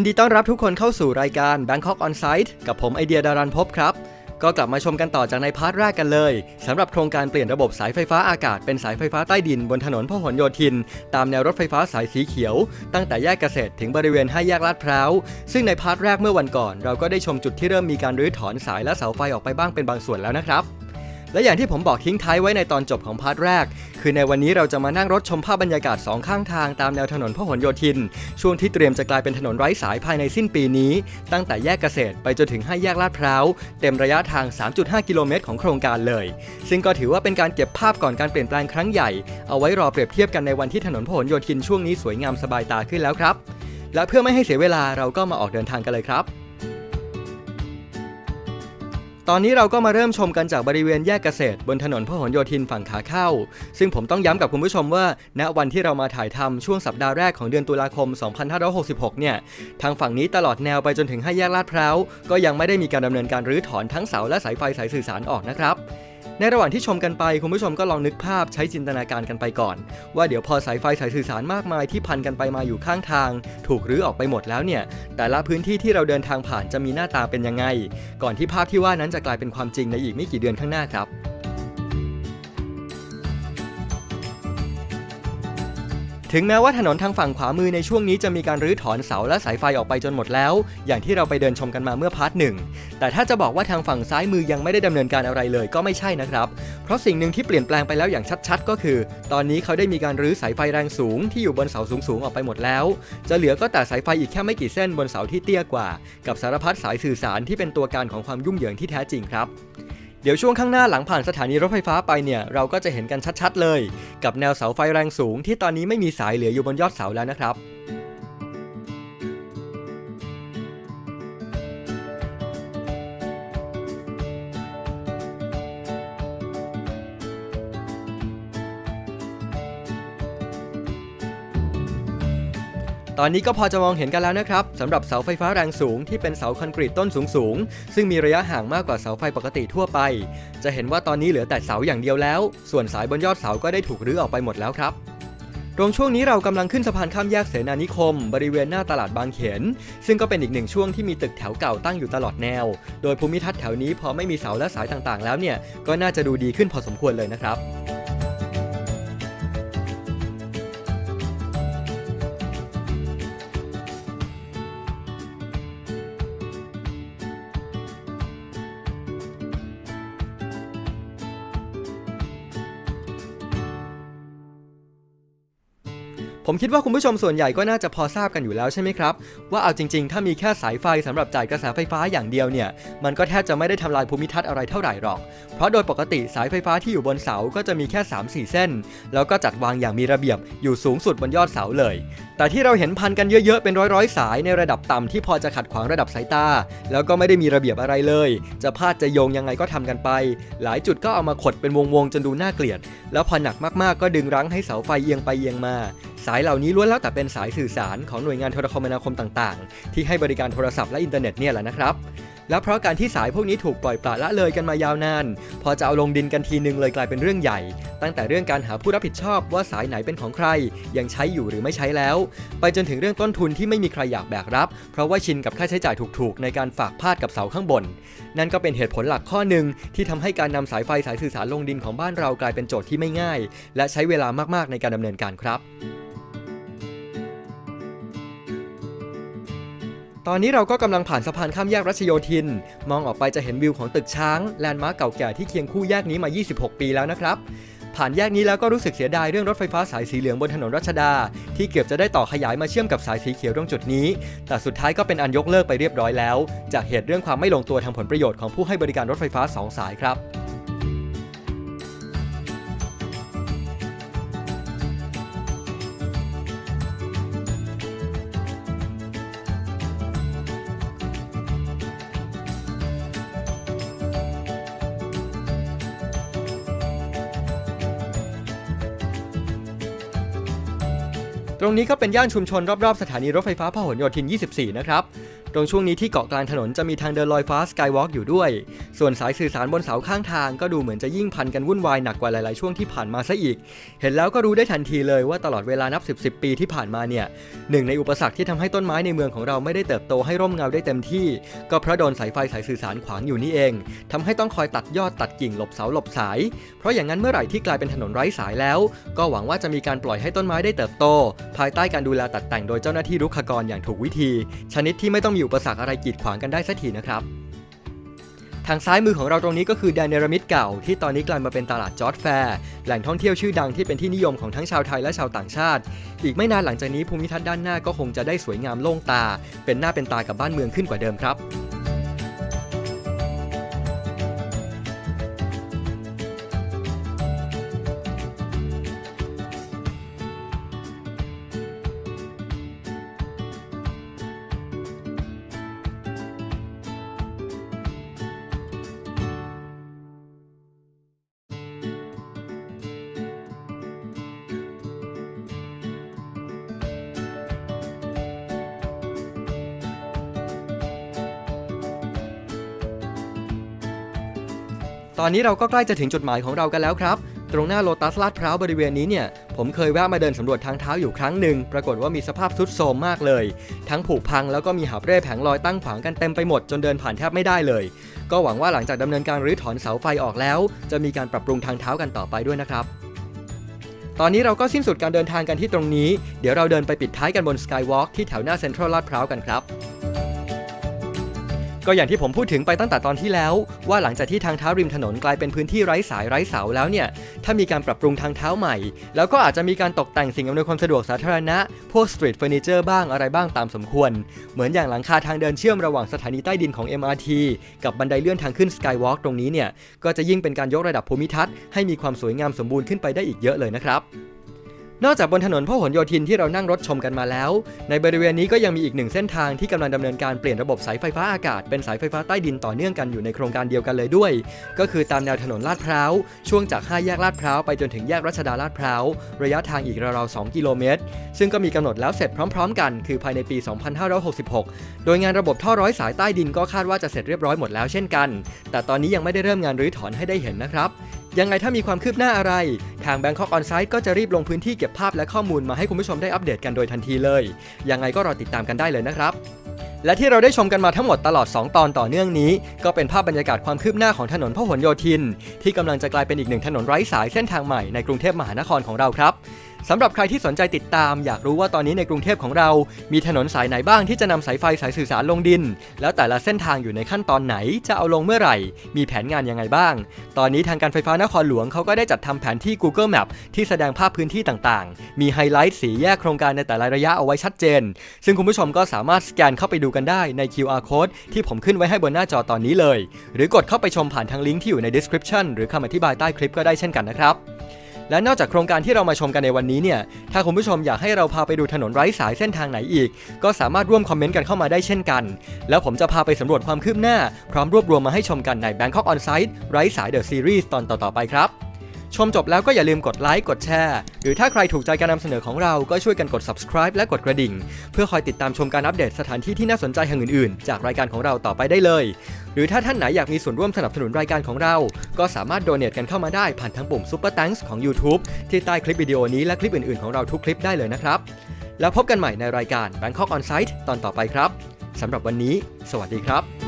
ยินดีต้อนรับทุกคนเข้าสู่รายการ Bangkok On Site กับผมไอเดียดารันพบครับ ก็กลับมาชมกันต่อจากในพาร์ทแรกกันเลยสำหรับโครงการเปลี่ยนระบบสายไฟฟ้าอากาศเป็นสายไฟฟ้าใต้ดินบนถนนพหลโยธิน ตามแนวรถไฟฟ้าสายสีเขียว ตั้งแต่แยกเกษตรถึงบริเวณห้าแยกลาดพร้าว ซึ่งในพาร์ทแรกเมื่อวันก่อน เราก็ได้ชมจุดที่เริ่มมีการรื้อถอนสายและเสาไฟออกไปบ้างเป็นบางส่วนแล้วนะครับ และอย่างที่ผมบอกทิ้งท้ายไว้ในตอนจบของพาร์ทแรก คือในวันนี้เราจะมานั่งรถชมภาพบรรยากาศสองข้างทางตามแนวถนนพหลโยธิน ช่วงที่เตรียมจะกลายเป็นถนนไร้สายภายในสิ้นปีนี้ ตั้งแต่แยกเกษตรไปจนถึงห้าแยกลาดพร้าว เต็มระยะทาง 3.5 กิโลเมตรของโครงการเลย ซึ่งก็ถือว่าเป็นการเก็บภาพก่อนการเปลี่ยนแปลงครั้งใหญ่ เอาไว้รอเปรียบเทียบกันในวันที่ถนนพหลโยธินช่วงนี้สวยงามสบายตาขึ้นแล้วครับ และเพื่อไม่ให้เสียเวลาเราก็มาออกเดินทางกันเลยครับ ตอนนี้เราก็มาเริ่มชมกันจากบริเวณแยกเกษตร บนถนนพหลโยธินฝั่งขาเข้า ซึ่งผมต้องย้ำกับคุณผู้ชมว่า ณวันที่เรามาถ่ายทำช่วงสัปดาห์แรกของเดือนตุลาคม 2566 เนี่ย ทางฝั่งนี้ตลอดแนวไปจนถึงห้าแยกลาดพร้าวก็ยังไม่ได้มีการดำเนินการรื้อถอนทั้งเสาและสายไฟสายสื่อสารออกนะครับ ในระหว่างที่ชมกันไปคุณผู้ชมก็ลองนึกภาพใช้จินตนาการกันไปก่อน ว่าเดี๋ยวพอสายไฟสายสื่อสารมากมายที่พันกันไปมาอยู่ข้างทาง ถูกรื้อออกไปหมดแล้วเนี่ยแต่ละพื้นที่ที่เราเดินทางผ่านจะมีหน้าตาเป็นยังไง ก่อนที่ภาพที่ว่านั้นจะกลายเป็นความจริงในอีกไม่กี่เดือนข้างหน้าครับ ถึงแม้ว่าถนนทางฝั่งขวามือในช่วงนี้จะมีการรื้อถอนเสาและสายไฟออกไปจนหมดแล้ว อย่างที่เราไปเดินชมกันมาเมื่อพาร์ทหนึ่งแต่ถ้าจะบอกว่าทางฝั่งซ้ายมือยังไม่ได้ดำเนินการอะไรเลยก็ไม่ใช่นะครับ เพราะสิ่งหนึ่งที่เปลี่ยนแปลงไปแล้วอย่างชัดๆ ก็คือ ตอนนี้เขาได้มีการรื้อสายไฟแรงสูงที่อยู่บนเสาสูงๆออกไปหมดแล้ว จะเหลือก็แต่สายไฟอีกแค่ไม่กี่เส้นบนเสาที่เตี้ยกว่า กับสารพัดสายสื่อสารที่เป็นตัวการของความยุ่งเหยิงที่แท้จริงครับ เดี๋ยวช่วงข้างหน้าหลังผ่านสถานีรถไฟฟ้าไปเนี่ย เราก็จะเห็นกันชัดๆเลย กับแนวเสาไฟแรงสูงที่ตอนนี้ไม่มีสายเหลืออยู่บนยอดเสาแล้วนะครับ ตอนนี้ก็พอจะมองเห็นกันแล้วนะครับสำหรับเสาไฟฟ้าแรงสูงที่เป็นเสาคอนกรีตต้นสูงๆ ซึ่งมีระยะห่างมากกว่าเสาไฟปกติทั่วไป จะเห็นว่าตอนนี้เหลือแต่เสาอย่างเดียวแล้ว ส่วนสายบนยอดเสาก็ได้ถูกรื้อออกไปหมดแล้วครับตรงช่วงนี้เรากำลังขึ้นสะพานข้ามแยกเสนานิคม บริเวณหน้าตลาดบางเขน ซึ่งก็เป็นอีกหนึ่งช่วงที่มีตึกแถวเก่าตั้งอยู่ตลอดแนว โดยภูมิทัศน์แถวนี้พอไม่มีเสาและสายต่างๆ แล้วเนี่ย ก็น่าจะดูดีขึ้นพอสมควรเลยนะครับ ผมคิดว่าคุณผู้ชมส่วนใหญ่ก็น่าจะพอทราบกันอยู่แล้วใช่ไหมครับ ว่าเอาจริงๆ ถ้ามีแค่สายไฟสำหรับจ่ายกระแสไฟฟ้าอย่างเดียวเนี่ย มันก็แทบจะไม่ได้ทำลายภูมิทัศน์อะไรเท่าไหร่หรอก เพราะโดยปกติสายไฟฟ้าที่อยู่บนเสาก็จะมีแค่ 3-4 เส้น แล้วก็จัดวางอย่างมีระเบียบอยู่สูงสุดบนยอดเสาเลย แต่ที่เราเห็นพันกันเยอะๆเป็นร้อยๆ สายในระดับต่ำที่พอจะขัดขวางระดับสายตา แล้วก็ไม่ได้มีระเบียบอะไรเลย จะพาดจะโยงยังไงก็ทำกันไป หลายจุดก็เอามาขดเป็นวงๆจนดูน่าเกลียด แล้วพอหนักมากๆก็ดึงรั้งให้เสาไฟเอียงไปเอียงมาสายเหล่านี้ล้วนแล้วแต่เป็นสายสื่อสารของหน่วยงานโทรคมนาคมต่างๆ ที่ให้บริการโทรศัพท์และอินเทอร์เน็ตเนี่ยแหละนะครับ และเพราะการที่สายพวกนี้ถูกปล่อยปละละเลยกันมายาวนาน พอจะเอาลงดินกันทีนึงเลยกลายเป็นเรื่องใหญ่ ตั้งแต่เรื่องการหาผู้รับผิดชอบว่าสายไหนเป็นของใคร ยังใช้อยู่หรือไม่ใช้แล้ว ไปจนถึงเรื่องต้นทุนที่ไม่มีใครอยากแบกรับ เพราะว่าชินกับค่าใช้จ่ายถูกๆ ในการฝากพาดกับเสาข้างบน นั่นก็เป็นเหตุผลหลักข้อหนึ่งที่ทำให้การนำสายไฟสายสื่อสารลงดินของบ้านเรากลายเป็นโจทย์ที่ไม่ง่าย และใช้เวลามากๆในการดำเนินการครับ ตอนนี้เราก็กำลังผ่านสะพานข้ามแยกรัชโยธิน มองออกไปจะเห็นวิวของตึกช้างแลนด์มาร์กเก่าแก่ที่เคียงคู่แยกนี้มา 26 ปีแล้วนะครับ ผ่านแยกนี้แล้วก็รู้สึกเสียดายเรื่องรถไฟฟ้าสายสีเหลืองบนถนนรัชดา ที่เกือบจะได้ต่อขยายมาเชื่อมกับสายสีเขียวตรงจุดนี้ แต่สุดท้ายก็เป็นอันยกเลิกไปเรียบร้อยแล้ว จากเหตุเรื่องความไม่ลงตัวทางผลประโยชน์ของผู้ให้บริการรถไฟฟ้าสองสายครับ ตรงนี้ก็เป็นย่านชุมชนรอบๆ สถานีรถไฟฟ้าพหลโยธิน 24 นะครับ ตรงช่วงนี้ที่เกาะกลางถนนจะมีทางเดินลอยฟ้าสกายวอล์กอยู่ด้วย ส่วนสายสื่อสารบนเสาข้างทางก็ดูเหมือนจะยิ่งพันกันวุ่นวายหนักกว่าหลายๆ ช่วงที่ผ่านมาซะอีก เห็นแล้วก็รู้ได้ทันทีเลยว่าตลอดเวลานับ 10 10ปีที่ผ่านมาเนี่ยหนึ่งในอุปสรรคที่ทำให้ต้นไม้ในเมืองของเราไม่ได้เติบโตให้ร่มเงาได้เต็มที่ ก็เพราะโดนสายไฟสายสื่อสารขวางอยู่นี่เองทำให้ต้องคอยตัดยอดตัดกิ่งหลบเสาหลบสาย เพราะอย่างนั้นเมื่อไหร่ที่กลายเป็นถนนไร้สายแล้ว ก็หวังว่าจะมีการปล่อยให้ต้นไม้ได้เติบโตภายใต้การดูแลตัดแต่งโดยเจ้าหน้าที่รุกขกรอย่างถูกวิธี ชนิดที่ไม่ต้องมีอุปสรรคอะไรกีดขวางกันได้สักทีนะครับทางซ้ายมือของเราตรงนี้ก็คือแดนเนรมิตเก่า ที่ตอนนี้กลายมาเป็นตลาดจอร์ดแฟร์แหล่งท่องเที่ยวชื่อดังที่เป็นที่นิยมของทั้งชาวไทยและชาวต่างชาติ อีกไม่นานหลังจากนี้ภูมิทัศน์ด้านหน้าก็คงจะได้สวยงามโล่งตา เป็นหน้าเป็นตากับบ้านเมืองขึ้นกว่าเดิมครับ ตอนนี้เราก็ใกล้จะถึงจุดหมายของเรากันแล้วครับ ตรงหน้าโลตัสลาดพร้าวบริเวณนี้เนี่ย ผมเคยแวะมาเดินสำรวจทางเท้าอยู่ครั้งหนึ่ง ปรากฏว่ามีสภาพทรุดโทรมมากเลย ทั้งผุพังแล้วก็มีหาบเร่แผงลอยตั้งขวางกันเต็มไปหมดจนเดินผ่านแทบไม่ได้เลย ก็หวังว่าหลังจากดำเนินการรื้อถอนเสาไฟออกแล้ว จะมีการปรับปรุงทางเท้ากันต่อไปด้วยนะครับตอนนี้เราก็สิ้นสุดการเดินทางกันที่ตรงนี้ เดี๋ยวเราเดินไปปิดท้ายกันบนสกายวอล์กที่แถวหน้าเซ็นทรัลลาดพร้าวกันครับ ก็อย่างที่ผมพูดถึงไปตั้งแต่ตอนที่แล้ว ว่าหลังจากที่ทางเท้าริมถนนกลายเป็นพื้นที่ไร้สายไร้เสาแล้วเนี่ย ถ้ามีการปรับปรุงทางเท้าใหม่ แล้วก็อาจจะมีการตกแต่งสิ่งอำนวยความสะดวกสาธารณะ พวกสตรีทเฟอร์นิเจอร์บ้างอะไรบ้างตามสมควร เหมือนอย่างหลังคาทางเดินเชื่อมระหว่างสถานีใต้ดินของ MRT กับบันไดเลื่อนทางขึ้น Skywalk ตรงนี้เนี่ยก็จะยิ่งเป็นการยกระดับภูมิทัศน์ให้มีความสวยงามสมบูรณ์ขึ้นไปได้อีกเยอะเลยนะครับ นอกจากบนถนนพหลโยธินที่เรานั่งรถชมกันมาแล้ว ในบริเวณนี้ก็ยังมีอีกหนึ่งเส้นทางที่กำลังดำเนินการเปลี่ยนระบบสายไฟฟ้าอากาศเป็นสายไฟฟ้าใต้ดินต่อเนื่องกันอยู่ในโครงการเดียวกันเลยด้วย ก็คือตามแนวถนนลาดพร้าวช่วงจาก5แยกลาดพร้าวไปจนถึงแยกรัชดาลาดพร้าวระยะทางอีกราวๆ2กิโลเมตร ซึ่งก็มีกำหนดแล้วเสร็จพร้อม ๆ กันคือภายในปี 2566 โดยงานระบบท่อร้อยสายใต้ดินก็คาดว่าจะเสร็จเรียบร้อยหมดแล้วเช่นกัน แต่ตอนนี้ยังไม่ได้เริ่มงานรื้อถอนให้ได้เห็นนะครับ ยังไงถ้ามีความคืบหน้าอะไร ทาง Bangkok On Site ก็จะรีบลงพื้นที่เก็บภาพและข้อมูลมาให้คุณผู้ชมได้อัปเดตกันโดยทันทีเลย ยังไงก็รอติดตามกันได้เลยนะครับ และที่เราได้ชมกันมาทั้งหมดตลอด 2 ตอนต่อเนื่องนี้ ก็เป็นภาพบรรยากาศความคืบหน้าของถนนพหลโยธิน ที่กำลังจะกลายเป็นอีกหนึ่งถนนไร้สายเส้นทางใหม่ในกรุงเทพมหานครของเราครับ สำหรับใครที่สนใจติดตาม อยากรู้ว่าตอนนี้ในกรุงเทพของเรา มีถนนสายไหนบ้างที่จะนำสายไฟสายสื่อสารลงดิน แล้วแต่ละเส้นทางอยู่ในขั้นตอนไหน จะเอาลงเมื่อไหร่ มีแผนงานยังไงบ้าง ตอนนี้ทางการไฟฟ้านครหลวงเขาก็ได้จัดทำแผนที่ Google Map ที่แสดงภาพพื้นที่ต่างๆ มีไฮไลท์สีแยกโครงการในแต่ละระยะเอาไว้ชัดเจน ซึ่งคุณผู้ชมก็สามารถสแกนเข้าไปดูกันได้ใน QR code ที่ผมขึ้นไว้ให้บนหน้าจอตอนนี้เลย หรือกดเข้าไปชมผ่านทางลิงก์ที่อยู่ใน description หรือคำอธิบายใต้คลิปก็ได้เช่นกันนะครับ และนอกจากโครงการที่เรามาชมกันในวันนี้เนี่ย ถ้าคุณผู้ชมอยากให้เราพาไปดูถนนไร้สายเส้นทางไหนอีก ก็สามารถร่วมคอมเมนต์กันเข้ามาได้เช่นกัน แล้วผมจะพาไปสำรวจความคืบหน้า พร้อมรวบรวมมาให้ชมกันใน Bangkok On Site ไร้สาย The Series ตอนต่อๆไปครับ ชมจบแล้วก็อย่าลืมกดไลค์กดแชร์ หรือถ้าใครถูกใจการนำเสนอของเราก็ช่วยกันกด subscribe และกดกระดิ่ง เพื่อคอยติดตามชมการอัปเดตสถานที่ที่น่าสนใจแห่งอื่นๆ จากรายการของเราต่อไปได้เลย หรือถ้าท่านไหนอยากมีส่วนร่วมสนับสนุนรายการของเรา ก็สามารถโดเน a t กันเข้ามาได้ผ่านทางปุ่ม Super Thanks ของ YouTube ที่ใต้คลิปวิดีโอนี้และคลิปอื่นๆของเราทุกคลิปได้เลยนะครับ แล้วพบกันใหม่ในรายการ Bangkok On Site ตอนต่อไปครับสำหรับวันนี้ สวัสดีครับ